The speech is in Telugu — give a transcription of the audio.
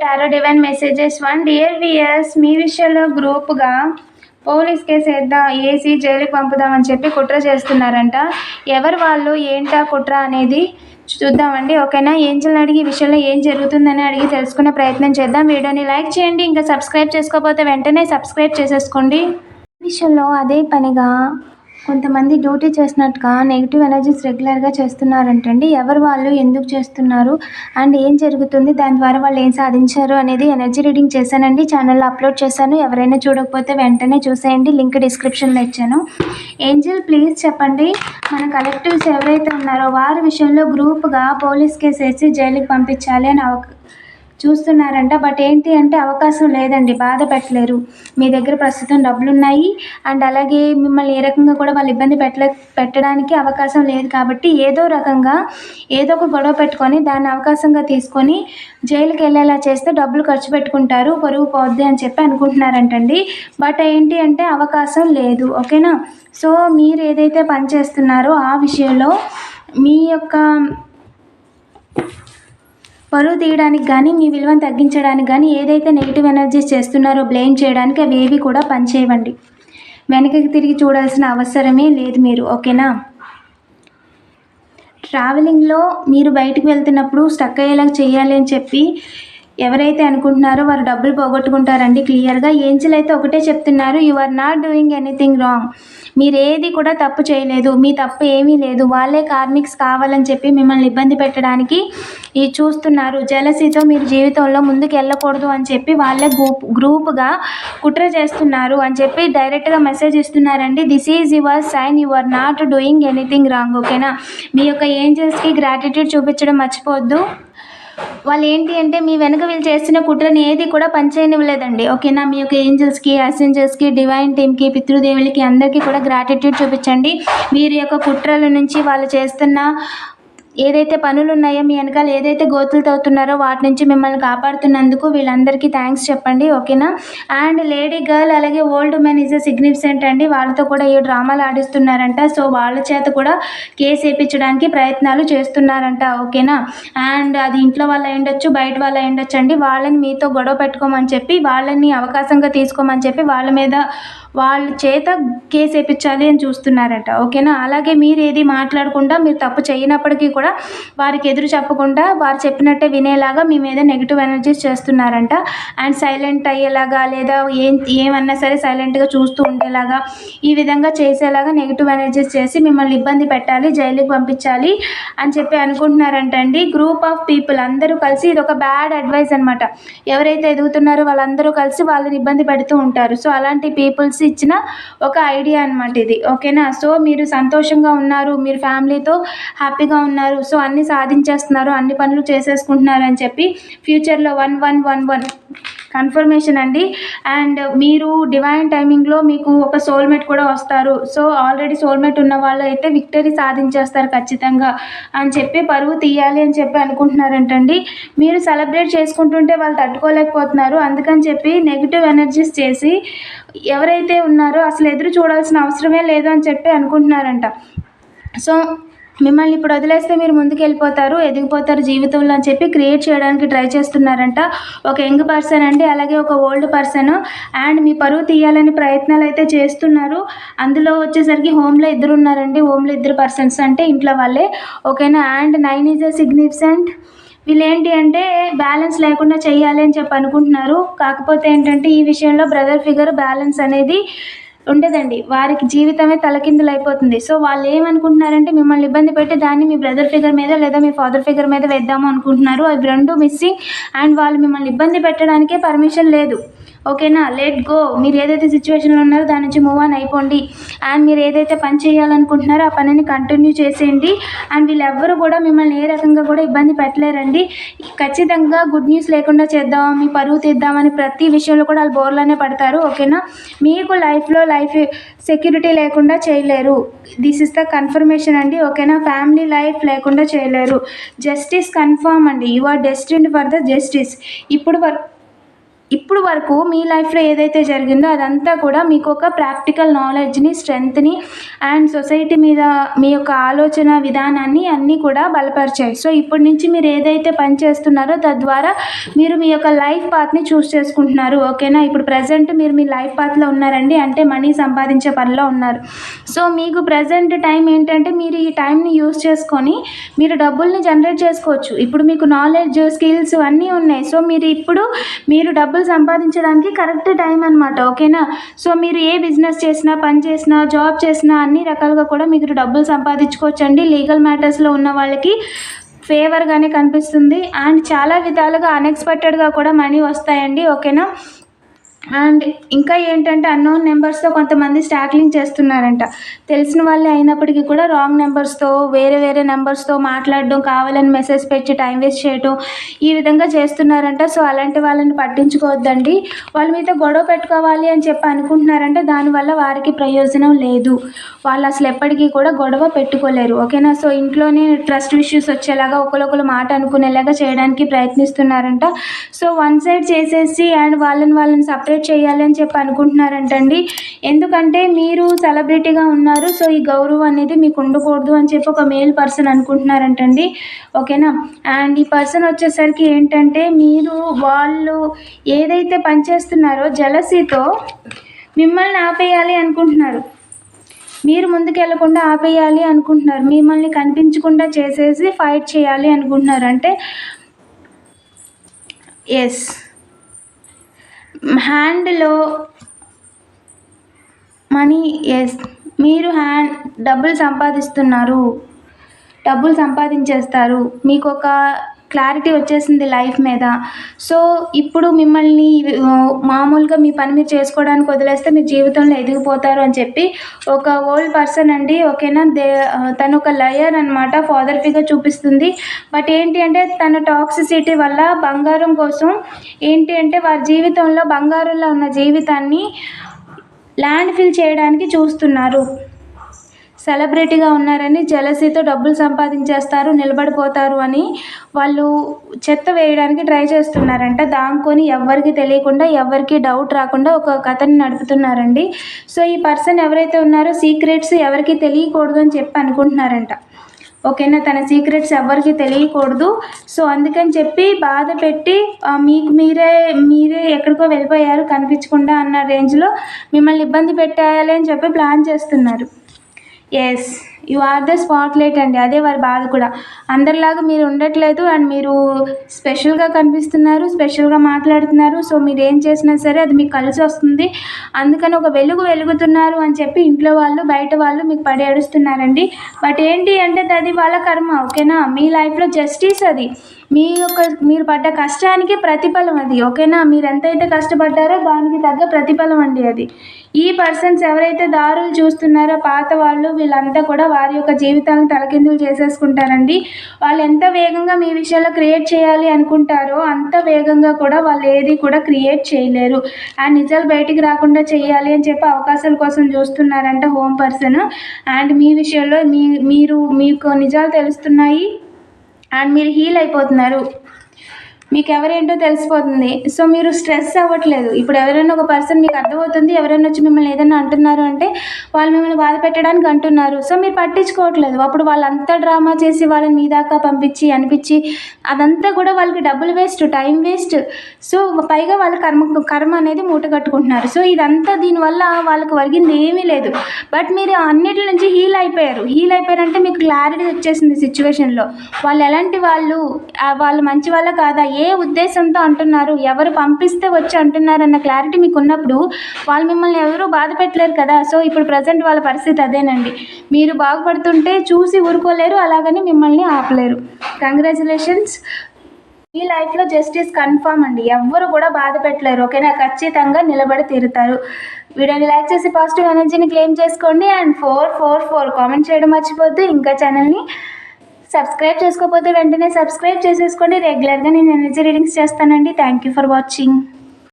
Tarot divine messages one dear viewers మీ విషయంలో గ్రూప్గా పోలీస్ కేసు వేద్దాం ఏసీ జైలుకి పంపుదామని చెప్పి కుట్ర చేస్తున్నారంట. ఎవరు వాళ్ళు ఏంటా కుట్ర అనేది చూద్దామండి ఓకేనా? ఏంజల్ని అడిగి ఈ విషయంలో ఏం జరుగుతుందని అడిగి తెలుసుకునే ప్రయత్నం చేద్దాం. వీడియోని లైక్ చేయండి ఇంకా సబ్స్క్రైబ్ చేసుకోకపోతే వెంటనే సబ్స్క్రైబ్ చేసేసుకోండి. విషయంలో అదే పనిగా కొంతమంది డ్యూటీ చేసినట్టుగా నెగిటివ్ ఎనర్జీస్ రెగ్యులర్గా చేస్తున్నారంటండి. ఎవరు వాళ్ళు? ఎందుకు చేస్తున్నారు? అండ్ ఏం జరుగుతుంది? దాని ద్వారా వాళ్ళు ఏం సాధించారు? అనేది ఎనర్జీ రీడింగ్ చేశానండి. ఛానల్లో అప్లోడ్ చేశాను. ఎవరైనా చూడకపోతే వెంటనే చూసేయండి. లింక్ డిస్క్రిప్షన్లో ఇచ్చాను. ఏంజల్ ప్లీజ్ చెప్పండి. మన కలెక్టివ్స్ ఎవరైతే ఉన్నారో వారి విషయంలో గ్రూప్గా పోలీస్ కేసు వేసి జైలుకి పంపించాలి అని చూస్తున్నారంట. బట్ ఏంటి అంటే అవకాశం లేదండి. బాధ పెట్టలేరు. మీ దగ్గర ప్రస్తుతం డబ్బులు ఉన్నాయి అండ్ అలాగే మిమ్మల్ని ఏ రకంగా కూడా వాళ్ళు ఇబ్బంది పెట్టలే పెట్టడానికి అవకాశం లేదు కాబట్టి ఏదో రకంగా ఏదో ఒక గొడవ పెట్టుకొని దాన్ని అవకాశంగా తీసుకొని జైలుకి వెళ్ళేలా చేస్తే డబ్బులు ఖర్చు పెట్టుకుంటారు. పొరుగు పోద్ది అని చెప్పి అనుకుంటున్నారంటండి. బట్ ఏంటి అంటే అవకాశం లేదు. ఓకేనా? సో మీరు ఏదైతే పని చేస్తున్నారో ఆ విషయంలో మీ యొక్క పరువు తీయడానికి కానీ మీ విలువను తగ్గించడానికి కానీ ఏదైతే నెగిటివ్ ఎనర్జీస్ చేస్తున్నారో బ్లేమ్ చేయడానికి అవి ఏవి కూడా పనిచేయవండి వెనకకి తిరిగి చూడాల్సిన అవసరమే లేదు మీరు ఓకేనా? ట్రావెలింగ్లో మీరు బయటకు వెళ్తున్నప్పుడు స్టక్ అయ్యేలాగా చేయాలి అని చెప్పి ఎవరైతే అనుకుంటున్నారో వారు డబ్బులు పోగొట్టుకుంటారండి. క్లియర్గా ఏంజిల్ అయితే ఒకటే చెప్తున్నారు you are not doing anything wrong మీరు ఏది కూడా తప్పు చేయలేదు మీ తప్పు ఏమీ లేదు. వాళ్ళే కార్మిక్స్ కావాలని చెప్పి మిమ్మల్ని ఇబ్బంది పెట్టడానికి ఈ చూస్తున్నారు. జలసీతో మీరు జీవితంలో ముందుకు వెళ్ళకూడదు అని చెప్పి వాళ్ళే గ్రూప్ గ్రూప్గా కుట్ర చేస్తున్నారు అని చెప్పి డైరెక్ట్గా మెసేజ్ ఇస్తున్నారండి. This is your sign you are not doing anything wrong ఓకేనా? మీ యొక్క ఏంజల్స్కి గ్రాటిట్యూడ్ చూపించడం మర్చిపోవద్దు. వాళ్ళు ఏంటి అంటే మీ వెనుక వీళ్ళు చేస్తున్న కుట్రని ఏది కూడా పనిచేయనివ్వలేదండి. ఓకేనా? మీ యొక్క ఏంజల్స్కి అసెంజర్స్కి డివైన్ టీమ్కి పితృదేవులకి అందరికీ కూడా గ్రాటిట్యూడ్ చూపించండి. వీరి యొక్క కుట్రల నుంచి వాళ్ళు చేస్తున్న ఏదైతే పనులు ఉన్నాయో మీ వెనకాల ఏదైతే గోతులు తవ్వుతున్నారో వాటి నుంచి మిమ్మల్ని కాపాడుతున్నందుకు వీళ్ళందరికీ థ్యాంక్స్ చెప్పండి ఓకేనా? అండ్ లేడీ గర్ల్ అలాగే old men is a significant అండి. వాళ్ళతో కూడా ఈ డ్రామాలు ఆడిస్తున్నారంట. సో వాళ్ళ చేత కూడా కేసు వేయించడానికి ప్రయత్నాలు చేస్తున్నారంట ఓకేనా? అండ్ అది ఇంట్లో వాళ్ళు అయి ఉండొచ్చు బయట వాళ్ళు అయి ఉండొచ్చు అండి. వాళ్ళని మీతో గొడవ పెట్టుకోమని చెప్పి వాళ్ళని అవకాశంగా తీసుకోమని చెప్పి వాళ్ళ మీద వాళ్ళ చేత కేసు వేయించాలి అని చూస్తున్నారట ఓకేనా? అలాగే మీరు ఏది మాట్లాడకుండా మీరు తప్పు చేయనప్పటికీ కూడా వారికి ఎదురు చెప్పకుండా వారు చెప్పినట్టే వినేలాగా మీ మీద నెగిటివ్ ఎనర్జీస్ చేస్తున్నారంట. అండ్ సైలెంట్ అయ్యేలాగా లేదా ఏం ఏమన్నా సరే సైలెంట్గా చూస్తూ ఉండేలాగా ఈ విధంగా చేసేలాగా నెగిటివ్ ఎనర్జీస్ చేసి మిమ్మల్ని ఇబ్బంది పెట్టాలి జైలుకి పంపించాలి అని చెప్పి అనుకుంటున్నారంట అండి. గ్రూప్ ఆఫ్ పీపుల్ అందరూ కలిసి ఇది ఒక బ్యాడ్ అడ్వైస్ అనమాట ఎవరైతే ఎదుగుతున్నారో వాళ్ళందరూ కలిసి వాళ్ళని ఇబ్బంది పెడుతూ ఉంటారు. సో అలాంటి పీపుల్స్ ఇచ్చిన ఒక ఐడియా అనమాట ఇది. ఓకేనా? సో మీరు సంతోషంగా ఉన్నారు మీరు ఫ్యామిలీతో హ్యాపీగా ఉన్నారు సో అన్ని సాధించేస్తున్నారు అన్ని పనులు చేసేసుకుంటున్నారు అని చెప్పి ఫ్యూచర్లో one one one one confirmation అండి. అండ్ మీరు డివైన్ టైమింగ్లో మీకు ఒక సోల్మేట్ కూడా వస్తారు. సో ఆల్రెడీ సోల్మేట్ ఉన్న వాళ్ళు అయితే విక్టరీ సాధించేస్తారు ఖచ్చితంగా. అని చెప్పి పరువు తీయాలి అని చెప్పి అనుకుంటున్నారంటండి. మీరు సెలబ్రేట్ చేసుకుంటుంటే వాళ్ళు తట్టుకోలేకపోతున్నారు. అందుకని చెప్పి నెగిటివ్ ఎనర్జీస్ చేసి ఎవరైతే ఉన్నారో అసలు ఎదురు చూడాల్సిన అవసరమే లేదు అని చెప్పి అనుకుంటున్నారంట. సో మిమ్మల్ని ఇప్పుడు వదిలేస్తే మీరు ముందుకెళ్ళిపోతారు ఎదిగిపోతారు జీవితంలో అని చెప్పి క్రియేట్ చేయడానికి ట్రై చేస్తున్నారంట. ఒక యంగ్ పర్సన్ అండి అలాగే ఒక ఓల్డ్ పర్సన్. అండ్ మీ పరువు తీయాలని ప్రయత్నాలు అయితే చేస్తున్నారు. అందులో వచ్చేసరికి హోమ్లో ఇద్దరు ఉన్నారండి హోమ్లో ఇద్దరు పర్సన్స్ అంటే ఇంట్లో వాళ్ళే. ఓకేనా? And nine is a significant. వీళ్ళు ఏంటి అంటే బ్యాలెన్స్ లేకుండా చేయాలి అని చెప్పి అనుకుంటున్నారు. కాకపోతే ఏంటంటే ఈ విషయంలో బ్రదర్ ఫిగర్ బ్యాలెన్స్ అనేది ఉండదండి. వారికి జీవితమే తలకిందులైపోతుంది. అయిపోతుంది సో వాళ్ళు ఏమనుకుంటున్నారంటే మిమ్మల్ని ఇబ్బంది పెట్టి దాన్ని మీ బ్రదర్ ఫిగర్ మీద లేదా మీ ఫాదర్ ఫిగర్ మీద వేద్దాము అనుకుంటున్నారు. అవి రెండు మిస్సింగ్ అండ్ వాళ్ళు మిమ్మల్ని ఇబ్బంది పెట్టడానికే పర్మిషన్ లేదు. ఓకేనా? లెట్ గో మీరు ఏదైతే సిచ్యువేషన్లో ఉన్నారో దాని నుంచి మూవ్ ఆన్ అయిపోండి. అండ్ మీరు ఏదైతే పని చేయాలనుకుంటున్నారో ఆ పనిని కంటిన్యూ చేసేయండి. అండ్ వీళ్ళెవ్వరూ కూడా మిమ్మల్ని ఏ రకంగా కూడా ఇబ్బంది పెట్టలేరండి. ఖచ్చితంగా గుడ్ న్యూస్ లేకుండా చేద్దాం మీ పరువు తీద్దామని ప్రతి విషయంలో కూడా వాళ్ళు బోర్లోనే పడతారు. ఓకేనా? మీకు లైఫ్లో లైఫ్ సెక్యూరిటీ లేకుండా చేయలేరు. దిస్ ఇస్ ద కన్ఫర్మేషన్ అండి. ఓకేనా? ఫ్యామిలీ లైఫ్ లేకుండా చేయలేరు. జస్టిస్ కన్ఫర్మ్ అండి. You are destined for the justice ఇప్పుడు వరకు ఇప్పుడు వరకు మీ లైఫ్లో ఏదైతే జరిగిందో అదంతా కూడా మీకు ఒక ప్రాక్టికల్ నాలెడ్జ్ని స్ట్రెంగ్త్ని అండ్ సొసైటీ మీద మీ యొక్క ఆలోచన విధానాన్ని అన్నీ కూడా బలపరిచాయి. సో ఇప్పటి నుంచి మీరు ఏదైతే పని చేస్తున్నారో తద్వారా మీరు మీ యొక్క లైఫ్ పాత్ని చూస్ చేసుకుంటున్నారు. ఓకేనా? ఇప్పుడు ప్రజెంట్ మీరు మీ లైఫ్ పాత్లో ఉన్నారండి. అంటే మనీ సంపాదించే పనిలో ఉన్నారు. సో మీకు ప్రజెంట్ టైం ఏంటంటే మీరు ఈ టైంని యూస్ చేసుకొని మీరు డబ్బుల్ని జనరేట్ చేసుకోవచ్చు. ఇప్పుడు మీకు నాలెడ్జ్ స్కిల్స్ అన్నీ ఉన్నాయి. సో మీరు ఇప్పుడు మీరు డబ్బులు సంపాదించడానికి కరెక్ట్ టైం అనమాట ఓకేనా? సో మీరు ఏ బిజినెస్ చేసినా పని చేసినా జాబ్ చేసినా అన్ని రకాలుగా కూడా మీరు డబ్బులు సంపాదించుకోవచ్చండి. లీగల్ మ్యాటర్స్లో ఉన్న వాళ్ళకి ఫేవర్గానే కనిపిస్తుంది. అండ్ చాలా విధాలుగా అన్ఎక్స్పెక్టెడ్గా కూడా మనీ వస్తాయండి ఓకేనా? అండ్ ఇంకా ఏంటంటే అన్నోన్ నెంబర్స్తో కొంతమంది స్టాక్లింగ్ చేస్తున్నారంట. తెలిసిన వాళ్ళే అయినప్పటికీ కూడా రాంగ్ నెంబర్స్తో వేరే వేరే నెంబర్స్తో మాట్లాడడం కావాలని మెసేజ్ పెట్టి టైం వేస్ట్ చేయడం ఈ విధంగా చేస్తున్నారంట. సో అలాంటి వాళ్ళని పట్టించుకోవద్దండి. వాళ్ళ మీద గొడవ పెట్టుకోవాలి అని చెప్పి అనుకుంటున్నారంటే. దానివల్ల వారికి ప్రయోజనం లేదు. వాళ్ళు అసలు ఎప్పటికీ కూడా గొడవ పెట్టుకోలేరు. ఓకేనా? సో ఇంట్లోనే ట్రస్ట్ ఇష్యూస్ వచ్చేలాగా ఒకరొకరు మాట అనుకునేలాగా చేయడానికి ప్రయత్నిస్తున్నారంట. సో వన్ సైడ్ చేసేసి అండ్ వాళ్ళని వాళ్ళని సపరేట్ చేయాలి అని చెప్పి అనుకుంటున్నారంటండి. ఎందుకంటే మీరు సెలబ్రిటీగా ఉన్నారు సో ఈ గౌరవం అనేది మీకు ఉండకూడదు అని చెప్పి ఒక మేల్ పర్సన్ అనుకుంటున్నారంటండి. ఓకేనా? అండ్ ఈ పర్సన్ వచ్చేసరికి ఏంటంటే మీరు వాళ్ళు ఏదైతే పనిచేస్తున్నారో జలసీతో మిమ్మల్ని ఆపేయాలి అనుకుంటున్నారు. మీరు ముందుకు వెళ్ళకుండా ఆపేయాలి అనుకుంటున్నారు. మిమ్మల్ని కనిపించకుండా చేసేసి ఫైట్ చేయాలి అనుకుంటున్నారు. అంటే ఎస్ హ్యాండ్లో మనీ ఎస్ మీరు హ్యాండ్ డబ్బులు సంపాదిస్తున్నారు. డబ్బులు సంపాదించేస్తారు. మీకు ఒక క్లారిటీ వచ్చేసింది లైఫ్ మీద. సో ఇప్పుడు మిమ్మల్ని మామూలుగా మీ పని మీరు చేసుకోవడానికి వదిలేస్తే మీ జీవితంలో ఎదిగిపోతారు అని చెప్పి ఒక ఓల్డ్ పర్సన్ అండి ఓకేనా? దే తను ఒక లయర్ అనమాట ఫాదర్ ఫిగర్ చూపిస్తుంది. బట్ ఏంటి అంటే తన టాక్సిసిటీ వల్ల బంగారం కోసం ఏంటి అంటే వారి జీవితంలో బంగారంలో ఉన్న జీవితాన్ని ల్యాండ్ ఫిల్ చేయడానికి చూస్తున్నారు. సెలబ్రిటీగా ఉన్నారని జలసీతో డబ్బులు సంపాదించేస్తారు నిలబడిపోతారు అని వాళ్ళు చెత్త వేయడానికి ట్రై చేస్తున్నారంట. దాంకొని ఎవరికి తెలియకుండా ఎవరికి డౌట్ రాకుండా ఒక కథని నడుపుతున్నారండి. సో ఈ పర్సన్ ఎవరైతే ఉన్నారో సీక్రెట్స్ ఎవరికి తెలియకూడదు అని చెప్పి అనుకుంటున్నారంట. ఓకేనా? తన సీక్రెట్స్ ఎవరికి తెలియకూడదు. సో అందుకని చెప్పి బాధ పెట్టి మీకు మీరే మీరే ఎక్కడికో వెళ్ళిపోయారు కనిపించకుండా అన్న రేంజ్లో మిమ్మల్ని ఇబ్బంది పెట్టేయాలి అని చెప్పి ప్లాన్ చేస్తున్నారు. Yes you are the spotlight అండి. అదే వారి బాధ కూడా. అందరిలాగా మీరు ఉండట్లేదు అండ్ మీరు స్పెషల్గా కనిపిస్తున్నారు స్పెషల్గా మాట్లాడుతున్నారు. సో మీరు ఏం చేసినా సరే అది మీకు కలిసి వస్తుంది. అందుకని ఒక వెలుగు వెలుగుతున్నారు అని చెప్పి ఇంట్లో వాళ్ళు బయట వాళ్ళు మీకు పడి ఏడుస్తున్నారండి. బట్ ఏంటి అంటే అది వాళ్ళ కర్మ ఓకేనా? మీ లైఫ్లో జస్టిస్ అది. మీ యొక్క మీరు పడ్డ కష్టానికి ప్రతిఫలం అది ఓకేనా? మీరు ఎంతైతే కష్టపడ్డారో దానికి తగ్గ ప్రతిఫలం అండి అది. ఈ పర్సన్స్ ఎవరైతే దారులు చూస్తున్నారో పాత వాళ్ళు వీళ్ళంతా కూడా వారి యొక్క జీవితాలను తలకిందులు చేసేసుకుంటారండి. వాళ్ళు ఎంత వేగంగా మీ విషయంలో క్రియేట్ చేయాలి అనుకుంటారో అంత వేగంగా కూడా వాళ్ళు ఏది కూడా క్రియేట్ చేయలేరు. అండ్ నిజాలు బయటికి రాకుండా చేయాలి అని చెప్పి అవకాశాల కోసం చూస్తున్నారంట హోమ్ పర్సన్ అండ్ మీ విషయంలో మీ మీరు మీకు నిజాలు తెలుస్తున్నాయి. అండ్ మీరు హీల్ అయిపోతున్నారు. మీకు ఎవరేంటో తెలిసిపోతుంది. సో మీరు స్ట్రెస్ అవ్వట్లేదు. ఇప్పుడు ఎవరైనా ఒక పర్సన్ మీకు అర్థమవుతుంది ఎవరైనా వచ్చి మిమ్మల్ని ఏదైనా అంటున్నారు అంటే వాళ్ళు మిమ్మల్ని బాధ పెట్టడానికి అంటున్నారు. సో మీరు పట్టించుకోవట్లేదు. అప్పుడు వాళ్ళంతా డ్రామా చేసి వాళ్ళని మీ దాకా పంపించి అనిపించి అదంతా కూడా వాళ్ళకి డబ్బులు వేస్ట్ టైం వేస్ట్. సో పైగా వాళ్ళ కర్మ కర్మ అనేది మూట కట్టుకుంటున్నారు. సో ఇదంతా దీనివల్ల వాళ్ళకి ఒరిగింది ఏమీ లేదు. బట్ మీరు అన్నిటి నుంచి హీల్ అయిపోయారు. హీల్ అయిపోయారంటే మీకు క్లారిటీ వచ్చేసింది సిచ్యువేషన్లో. వాళ్ళు ఎలాంటి వాళ్ళు వాళ్ళు మంచి వాళ్ళ కాదా? ఏ ఏ ఉద్దేశంతో అంటున్నారు? ఎవరు పంపిస్తే వచ్చి అంటున్నారు అన్న క్లారిటీ మీకు ఉన్నప్పుడు వాళ్ళు మిమ్మల్ని ఎవరూ బాధ పెట్టలేరు కదా. సో ఇప్పుడు ప్రజెంట్ వాళ్ళ పరిస్థితి అదేనండి. మీరు బాగుపడుతుంటే చూసి ఊరుకోలేరు అలాగని మిమ్మల్ని ఆపలేరు. కంగ్రాచులేషన్స్ మీ లైఫ్లో జస్టిస్ కన్ఫర్మ్ అండి. ఎవ్వరు కూడా బాధ పెట్టలేరు. ఓకేనా? ఖచ్చితంగా నిలబడి తీరుతారు. వీడియోని లైక్ చేసి పాజిటివ్ ఎనర్జీని క్లెయిమ్ చేసుకోండి. And four four four comment చేయడం మర్చిపోద్దు. ఇంకా ఛానల్ని సబ్స్క్రైబ్ చేసుకోకపోతే వెంటనే సబ్స్క్రైబ్ చేసేసుకోండి. రెగ్యులర్గా నేను ఎనర్జీ రీడింగ్స్ చేస్తానండి. Thank you for watching